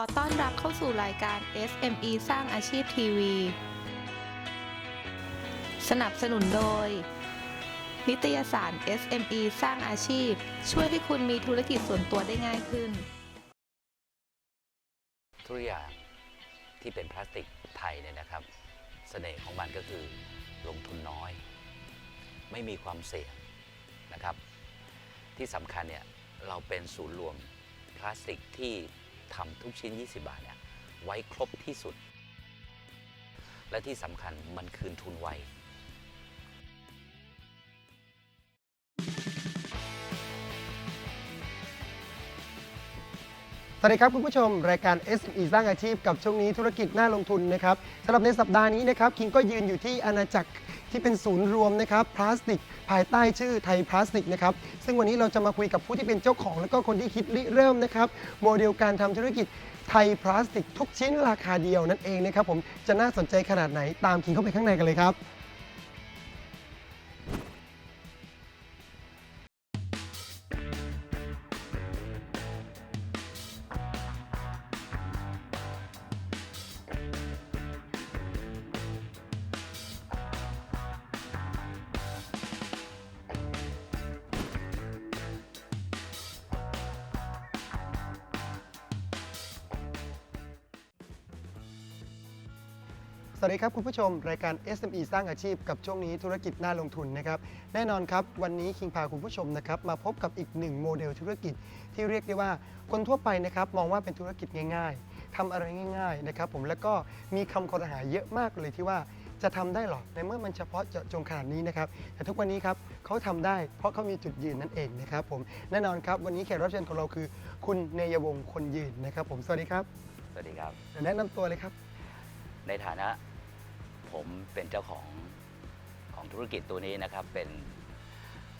อต้อนรับเข้าสู่รายการ SME สร้างอาชีพทีวี สนับสนุนโดย นิตยสาร SME สร้างอาชีพ ช่วยให้คุณมีธุรกิจส่วนตัวได้ง่ายขึ้น ทุกอย่างที่เป็นพลาสติกไทยเนี่ยนะครับเสน่ห์ของมันก็คือลงทุนน้อย ไม่มีความเสี่ยงนะครับ ที่สำคัญเนี่ยเราเป็นศูนย์รวมพลาสติกที่ ทำทุกชิ้น 20 บาทเนี่ยไว้ครบที่สุด และที่สำคัญมันคืนทุนไวสวัสดีครับคุณผู้ชม รายการ SME สร้างอาชีพกับช่วงนี้ธุรกิจน่าลงทุนนะครับสำหรับในสัปดาห์นี้นะครับคิงก็ยืนอยู่ที่อาณาจักร ที่เป็นศูนย์รวมนะครับพลาสติก ภายใต้ชื่อไทยพลาสติกนะครับซึ่งวันนี้เราจะมาคุยกับผู้ที่เป็นเจ้าของ และก็คนที่คิดริเริ่มนะครับโมเดลการทำธุรกิจไทยพลาสติกทุกชิ้นราคาเดียวนั่นเองนะครับผมจะน่าสนใจขนาดไหนตามคิงเข้าไปข้างในกันเลยครับ วัสดีครับคุณผู้ชม รายการ SME สร้างอาชีพกับช่วงนี้ธุรกิจน่าลงทุนนะครับแน่นอนครับ วันนี้คิงพาคุณผู้ชมนะครับมาพบกับอีกหนึ่งโมเดลธุรกิจ ที่เรียกได้ว่าคนทั่วไปนะครับมองว่าเป็นธุรกิจง่าย ๆทำอะไรง่ายๆนะครับผมแล้วก็มีคำคอรหาเยอะมากเลยที่ว่าจะทำได้หรอในเมื่อมันเฉพาะเจาะจงขนาดนี้นะครับแต่ทุกวันนี้ครับเขาทำได้เพราะเขามีจุดยืนนั่นเองนะครับผมแน่นอนครับวันนี้แขกรับเชิญของเราคือ คุณเนยวงศ์คนยืนนะครับผมสวัสดีครับ สวัสดีครับเดี๋ยวแนะนำตัวเลยครับในฐานะ ผมเป็นเจ้าของของธุรกิจตัวนี้นะครับ เป็น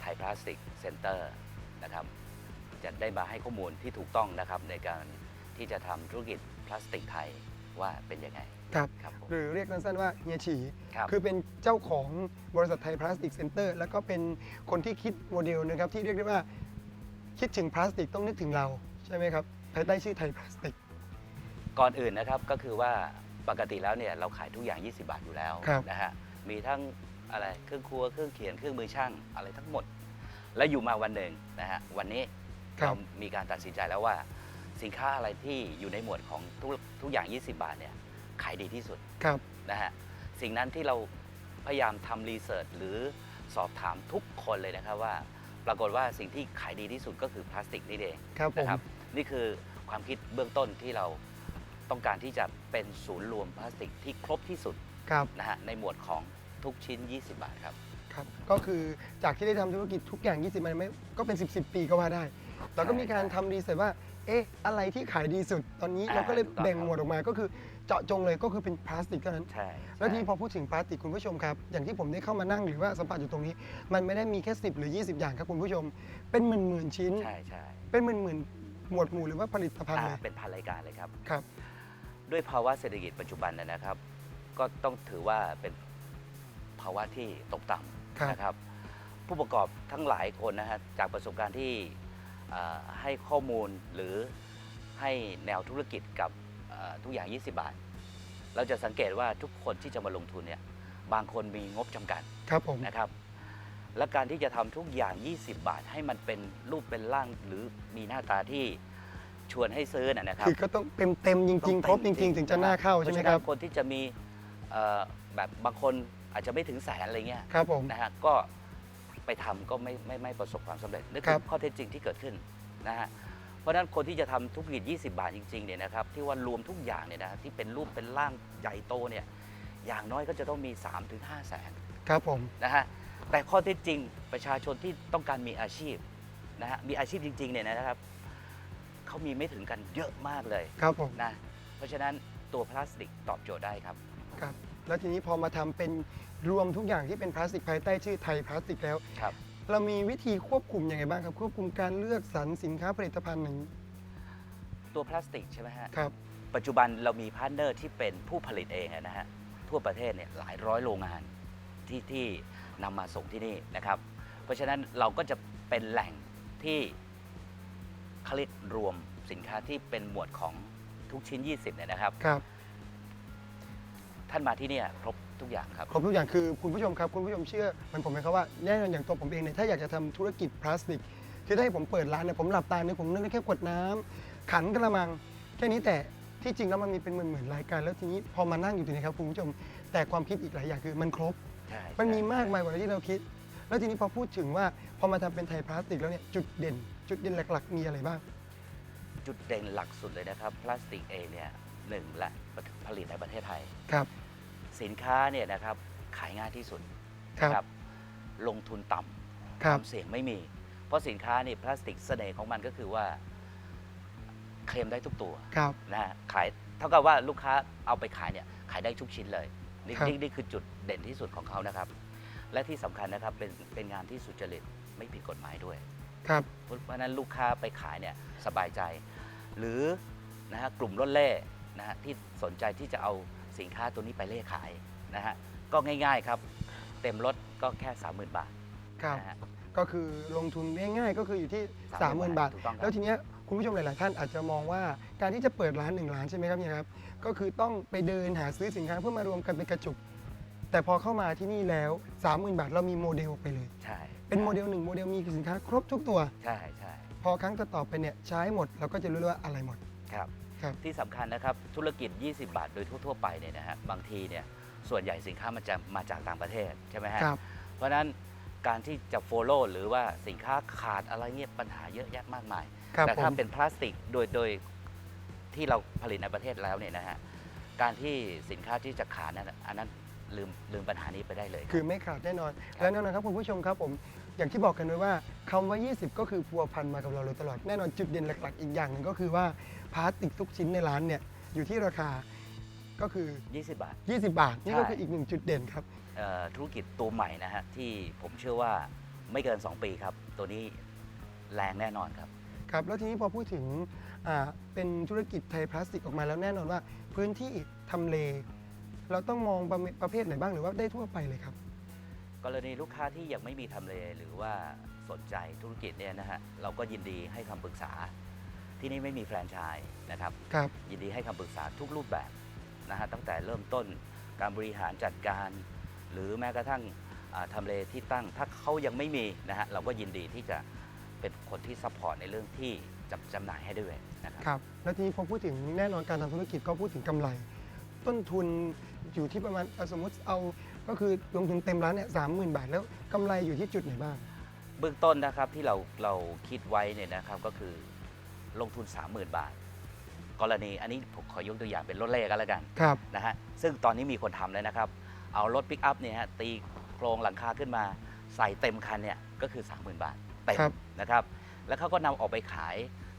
ไทยพลาสติกเซ็นเตอร์นะครับ จะได้มาให้ข้อมูลที่ถูกต้องนะครับ ในการที่จะทำธุรกิจพลาสติกไทยว่าเป็นยังไง ครับครับผม หรือเรียกสั้นๆว่าเฮียฉีครับคือเป็นเจ้าของบริษัทไทยพลาสติกเซ็นเตอร์แล้วก็เป็นคนที่คิดโมเดลนะครับที่เรียกได้ว่าคิดถึงพลาสติกต้องนึกถึงเราใช่ไหมครับภายใต้ชื่อไทยพลาสติก ก่อนอื่นนะครับก็คือว่า ปกติแล้วเนี่ยเราขายทุกอย่าง 20 บาทอยู่แล้วครับนะฮะมีทั้งอะไรเครื่องครัวเครื่องเขียนเครื่องมือช่างอะไรทั้งหมด แล้วอยู่มาวันหนึ่งนะฮะวันนี้ครัเราบมีการตัดสินใจแล้วว่า สินค้าอะไรที่อยู่ในหมวดของทุกทุกอย่าง 20 บาทเนี่ยขายดีที่สุด ครับ นะฮะสิ่งนั้นที่เราพยายามทำรีเสิร์ชหรือสอบถามทุกคนเลยนะครับว่า ปรากฏว่าสิ่งที่ขายดีที่สุดก็คือพลาสติกนี่เองครับผม นะครับนี่คือความคิดเบื้องต้นที่เรา ต้องการที่จะเป็นศูนย์รวมพลาสติกที่ครบที่สุดครับ นะฮะในหมวดของทุกชิ้น 20 บาทครับ ครับ ก็คือจากที่ได้ทำธุรกิจทุกอย่าง 20มันไม่ก็เป็น 10 10 ปีก็ว่าได้เราก็มีการทำรีเสิร์ชว่า เอ๊ะ อะไรที่ขายดีสุด ตอนนี้อ่าเราก็เลยถูกต้อง แบ่งหมวดออกมา ก็คือเจาะจงเลยก็คือเป็นพลาสติกเท่านั้น ใช่แล้วทีนี้ใช่พอพูดถึงพลาสติกคุณผู้ชมครับ อย่างที่ผมได้เข้ามานั่งหรือว่าสัมผัสอยู่ตรงนี้ มันไม่ได้มีแค่ 10 หรือ 20 อย่างครับคุณผู้ชม เป็นหมื่นหมื่นๆชิ้น ใช่ใช่เป็นหมื่นหมื่นๆหมวดหมู่หรือว่าผลิตภัณฑ์อ่าเลยเป็นพันรายการเลยครับ ครับ ด้วยภาวะเศรษฐกิจปัจจุบันนะนะครับ ก็ต้องถือว่าเป็นภาวะที่ตกต่ครับำนะครับ ผู้ประกอบทั้งหลายคนนะฮะจากประสบการณ์ที่เอ่อให้ข้อมูลหรือให้แนวธุรกิจกับเอ่อทุกอย่าง 20 บาท เราจะสังเกตว่าทุกคนที่จะมาลงทุนเนี่ยบางคนมีงบจำกัดครับผมนะครับ และการที่จะทำทุกอย่าง 20 บาท ให้มันเป็นรูปเป็นร่างหรือมีหน้าตาที่ ชวนให้ซื้อนะนะครับคือก็ต้องเต็มเต็มๆจริง ๆ ครบจริง ๆ ถึงจะน่าเข้าใช่ไหมพะฉะคนั้รับนคนที่จะมีเอ่อแบบบางคนอาจจะไม่ถึงแสนอะไรเงี้ยครับผมนะฮะก็ไปทำก็ไม่ไม่ไม่ประสบความสำเร็จนี่คคืรัอบข้อเท็จจริงที่เกิดขึ้นนะฮะเพราะฉะนั้นคนที่จะทำธุรกิจ 20 บาทจริงๆเนี่ยนะครับที่ว่ารวมทุกอย่างเนี่ยนะที่เป็นรูปเป็นร่างใหญ่โตเนี่ยอย่างน้อยก็จะต้องมี 3-5ถึง5แสนครับผมนะฮะแต่ข้อเท็จจริงประชาชนที่ต้องการมีอาชีพนะฮะมีอาชีพจริงๆเนี่ยนะครับ เขามีไม่ถึงกันเยอะมากเลยครับผมนะเพราะฉะนั้นตัวพลาสติกตอบโจทย์ได้ครับครับ แล้วทีนี้พอมาทำเป็นรวมทุกอย่างที่เป็นพลาสติกภายใต้ชื่อไทยพลาสติกแล้วครับเรามีวิธีควบคุมยังไงบ้างครับ ควบคุมการเลือกสรรสินค้าผลิตภัณฑ์อย่างนี้ตัวพลาสติกใช่ไหมฮะครับปัจจุบันเรามีพาร์ทเนอร์ที่เป็นผู้ผลิตเองอะนะฮะทั่วประเทศเนี่ยหลายร้อยโรงงานที่ที่นำมาส่งที่นี่นะครับ เพราะฉะนั้นเราก็จะเป็นแหล่งที่ เขาเรียกรวมสินค้าที่เป็นหมวดของทุกทุกชิ้น 20เนี่ยนะครับ ครับ ท่านมาที่เนี่ยครบทุกอย่างครับ ครบทุกอย่างคือคุณผู้ชมครับ คุณผู้ชมเชื่อเหมันผมไหมครับว่าแน่นอนอย่างตัวผมเองเนี่ยถ้าอยากจะทำธุรกิจพลาสติก คือถ้าให้ผมเปิดร้านเนี่ยผมหลับตาเนี่ยผมนึกได้แค่ขวดน้ำขันกระมัง แค่นี้แต่ที่จริงแล้วมันมีเป็นหมื่นๆรายการแล้วทีนี้พอมานั่งอยู่ตรงนี้ครับคุณผู้ชม แต่ความคิดอีกหลายอย่างคือมันครบ ใช่มันมีใช่มากมายกว่าที่เราคิด แล้วทีนี้พอพูดถึงว่าพอมาทำเป็นไทยพลาสติกแล้วเนี่ยจุดเด่น จุดเด่นหลักๆ มีอะไรบ้าง จุดเด่นหลักสุดเลยนะครับ พลาสติกเองเนี่ยหนึ่งละผลิตในประเทศไทย ครับ สินค้าเนี่ยนะครับขายง่ายที่สุดครับ นะลงทุนต่ำครับความเสี่ยงไม่มี เพราะสินค้านี่พลาสติกเสน่ห์ของมันก็คือว่าเคลมได้ทุกตัวครับ นะฮะขายเท่ากับว่าลูกค้าเอาไปขายเนี่ยขายได้ทุกชิ้นเลยนี่ครับ นี่นี่คือจุดเด่นที่สุดของเขานะครับ และที่สำคัญนะครับเป็นเป็นงานที่สุจริตไม่ผิดกฎหมายด้วย ครับ เพราะฉะนั้นลูกค้าไปขายเนี่ยสบายใจ หรือนะฮะกลุ่มรถเล่นะฮะที่สนใจที่จะเอาสินค้าตัวนี้ไปเล่ขายนะฮะก็ง่ายๆครับ เต็มรถก็แค่ 30,000 บาทครับนะฮะ ก็คือลงทุนง่ายๆก็คืออยู่ที่ 30,000 30,000บาท ถูกต้องครับ แล้วทีเนี้ยคุณผู้ชมหลายๆท่านอาจจะมองว่าการที่จะเปิดร้านหนึ่งร้านใช่ไหมครับเนี่ยครับ ก็คือต้องไปเดินหาซื้อสินค้าเพื่อมารวมกันเป็นกระจุก แต่พอเข้ามาที่นี่แล้ว 30,000 บาทเรามีโมเดลไปเลย ใช่เป็นโมเดลหนึ่งโมเดลมีสินค้าครบทุกตัว ใช่ใช่พอครั้งต่อๆไปเนี่ยใช้หมดเราก็จะรู้เลยว่าอะไรหมด ครับ ครับ ที่สำคัญนะครับธุรกิจ 20 บาทโดยทั่วๆไปเนี่ยนะฮะบางทีเนี่ยส่วนใหญ่สินค้ามันจะมาจากต่างประเทศใช่ไหมฮะครับ เพราะฉะนั้นการที่จะ follow หรือว่าสินค้าขาดอะไรเงี้ยปัญหาเยอะแยะมากมาย ครับแต่ผถ้าม เป็นพลาสติกโดยโดยที่เราผลิตในประเทศแล้วเนี่ยนะฮะการที่สินค้าที่จะขาดนั้นอันนั้น ลืมลืมปัญหานี้ไปได้เลยรับคือไม่ขาดแน่นอนครับและแน่นอนครับคุณผู้ชมครับผมอย่างที่บอกกันไว้ว่าคำว่า 20 ก็คือพัวพันมากับเราเลยตลอดแน่นอนจุดเด่นหลัก ๆ อีกอย่างหนึ่งก็คือว่าพลาสติกทุกชิ้นในร้านเนี่ยอยู่ที่ราคาก็คือ 20 บาท 20 บาท นี่ก็ใช่คืออีกหนึ่งจุดเด่นครับเอ่อธุรกิจตัวใหม่นะฮะที่ผมเชื่อว่าไม่เกิน 2 ปีครับ ตัวนี้แรงแน่นอนครับครับแล้วทีนี้พอพูดถึงอ่าเป็นธุรกิจไทยพลาสติกออกมาแล้วแน่นอนว่า พื้นที่ทำเล เราต้องมองประเภประเภทไหนบ้างหรือว่าได้ทั่วไปเลยครับ กรณีลูกค้าที่ยังไม่มีทำเลหรือว่าสนใจธุรกิจเนี่ยนะฮะเราก็ยินดีให้คำปรึกษา ที่นี่ไม่มีแฟรนไชส์นะครับ ครับยินดีให้คำปรึกษาทุกรูปแบบนะฮะตั้งแต่เริ่มต้นการบริหารจัดการ หรือแม้กระทั่งอ่าทำเลที่ตั้งถ้าเขายังไม่มีนะฮะเราก็ยินดีที่จะเป็นคนที่ซัพพอร์ตในเรื่องที่จำจำหน่ายให้ด้วยนะครับ ครับ แล้วทีนี้พอพูดถึงแน่นอนการทำธุรกิจก็พูดถึงกำไร ต้นทุน อยู่ที่ประมาณอะสมมติเอาก็คือลงทุนเต็มร้านเนี่ยสามหมื่นบาทแล้วกำไรอยู่ที่จุดไหนบ้าง เบื้องต้นนะครับที่เราเราคิดไว้เนี่ยนะครับก็คือลงทุน 30,000 บาท กรณีอันนี้ผมขอยกตัวอย่างเป็นรถเล่กันแล้วกันครับ นะฮะซึ่งตอนนี้มีคนทำแล้วนะครับ เอารถปิกอัพเนี่ยฮะตีโครงหลังคาขึ้นมาใส่เต็มคันเนี่ยก็คือ 30,000 บาทเต็มครับ นะครับ แล้วเขาก็นำออกไปขาย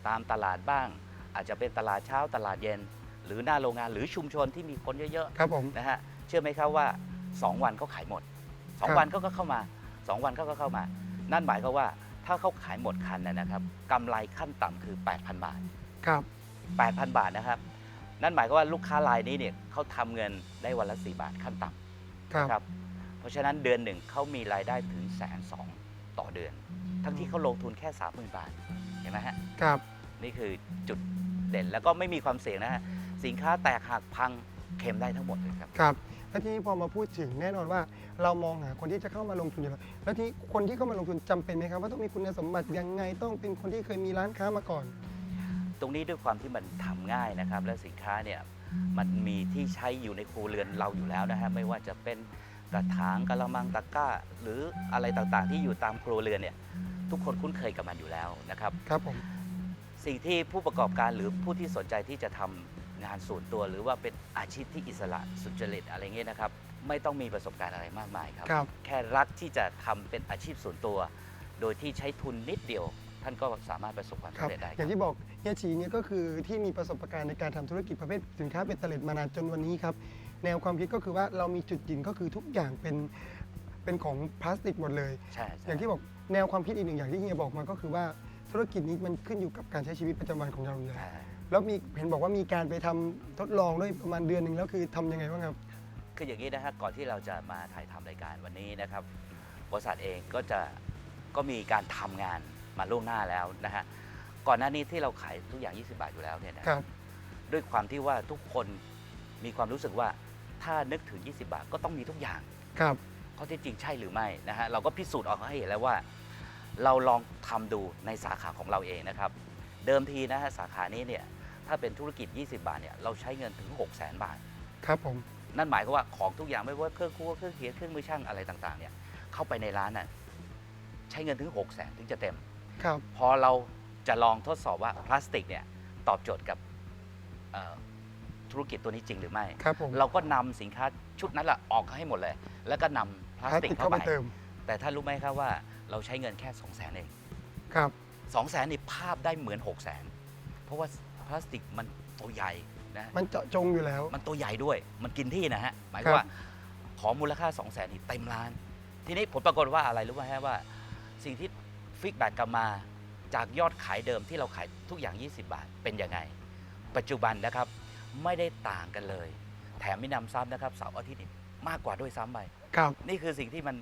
ตามตลาดบ้าง อาจจะเป็นตลาดเช้าตลาดเย็น หรือหน้าโรงงานหรือชุมชนที่มีคนเยอะครับผม ๆนะฮะเชื่อไหมครับว่า 2 วันเขาขายหมด ครับ2 วันเขาก็เข้ามา 2 วันเขาก็เข้ามา นั่นหมายความว่าถ้าเขาขายหมดคันนะนะครับกำไรขั้นต่ำคือ 8,000 บาท ครับ 8,000 บาทนะครับ นั่นหมายความว่าลูกค้ารายนี้เนี่ยเขาทำเงินได้วันละ 4 บาทขั้นต่ำครับ นะครับ เพราะฉะนั้นเดือนหนึ่งเขามีรายได้ถึงแสนสองต่อเดือน ทั้งที่เขาลงทุนแค่ 30,000 บาท เห็นไหมฮะ ครับ นี่คือจุดเด่นแล้วก็ไม่มีความเสี่ยงนะฮะ สินค้าแตกหักพังเค็มได้ทั้งหมดเลยครับ ครับแล้วทีนี้พอมาพูดถึงแน่นอนว่า เรามองหาคนที่จะเข้ามาลงทุนอยู่แล้วแล้วที่คนที่เข้ามาลงทุนจำเป็นไหมครับ ว่าต้องมีคุณสมบัติยังไงต้องเป็นคนที่เคยมีร้านค้ามาก่อน ตรงนี้ด้วยความที่มันทำง่ายนะครับ และสินค้าเนี่ยมันมีที่ใช้อยู่ในครัวเรือนเราอยู่แล้วนะฮะไม่ว่าจะเป็นกระถางกระมังตะกร้า หรืออะไรต่างๆ ที่อยู่ตามครัวเรือนเนี่ยทุกคนคุ้นเคยกับมันอยู่แล้วนะครับ ครับผม สิ่งที่ผู้ประกอบการหรือผู้ที่สนใจที่จะทำ งานส่วนตัวหรือว่าเป็นอาชีพที่อิสระสุจริตอะไรเงี้ยนะครับ ไม่ต้องมีประสบการณ์อะไรมากมายครับ ครับ แค่รักที่จะทำเป็นอาชีพส่วนตัว โดยที่ใช้ทุนนิดเดียว ท่านก็สามารถประสบความครับ สำเร็จได้คอรัย่าบ งที่บอกเฮียชีเนี่ยก็คือที่มีประสบการณ์ในการทำธุรกิจประเภทสินค้าเบ็ดเตล็ดมานานจนวันนี้ครับ แนวความคิดก็คือว่าเรามีจุดยืนก็คือทุกอย่างเป็นเป็นของพลาสติกหมดเลย ใช่ใช่อย่างที่บอกแนวความคิดอีกหนึ่งอย่างที่เฮียบอกมาก็คือว่าธุรกิจนี้มันขึ้นอยู่กับการใช้ชีวิตประจำวันของเราอยู่แล้ว ใช่ แล้วมีเห็นบอกว่ามีการไปทำทดลองด้วยประมาณเดือนหนึ่งแล้วคือทำยังไงบ้างครับ คืออย่างนี้นะฮะก่อนที่เราจะมาถ่ายทำรายการวันนี้นะครับ บริษัทเองก็จะก็มีการทำงานมาล่วงหน้าแล้วนะฮะก่อนหน้านี้ที่เราขายทุกอย่าง 20 บาทอยู่แล้วเนี่ยนะครับ ด้วยความที่ว่าทุกคนมีความรู้สึกว่าถ้านึกถึง 20 บาทก็ต้องมีทุกอย่าง ครับ ข้อเท็จจริงใช่หรือไม่นะฮะเราก็พิสูจน์ออกมาให้เห็นแล้วว่า เราลองทำดูในสาขาของเราเองนะครับ เดิมทีนะฮะสาขานี้เนี่ย ถ้าเป็นธุรกิจ 20 บาทเนี่ยเราใช้เงินถึง 6 0 0 0 0 0 บาท ครับผม นั่นหมายความว่าของทุกอย่างไม่ว่าเครื่องครัวเครื่องเขียนเครื่องมือช่างอะไรต่างๆเนี่ยเข้าไปในร้านน่ะใช้เงินถึง 6 0 0 0 0 0ถึงจะเต็ม ครับ พอเราจะลองทดสอบว่าพลาสติกเนี่ยตอบโจทย์กับเอ่อธุรกิจตัวนี้จริงหรือไม่ ครับผมเราก็นำสินค้าชุดนั้นแหละออกให้หมดเลย แล้วก็นำพลาพสลาสติกติกเข้าเข้าไปมาเติม แต่ท่านรู้ไหมครับว่าเราใช้เงินแค่ 2 0 0 0 0นเอง ครับ 2 0 0 0 0นนี่ภาพได้เหมือน 6 0 0 0 0 0เพราะว่า พลาสติกมันตัวใหญ่นะมันเจาะจงอยู่แล้ว มันตัวใหญ่ด้วย มันกินที่นะฮะ หมายคครัวามบว่าของมูลค่า 2 0 0 0 0นนี่เต็มร้าน ทีนี้ผลปรากฏว่าอะไรรู้ไหมฮะว่า สิ่งที่ฟีดแบ็กกลับมาจากยอดขายเดิมที่เราขายทุกอย่าง 20 บาท เป็นยังไง ปัจจุบันนะครับไม่ได้ต่างกันเลย แถมไม่นำซ้ำนะครับเสาร์อาทิตย์นี่มากกว่าด้วยซ้ำไปครับ นี่คือสิ่งที่มัน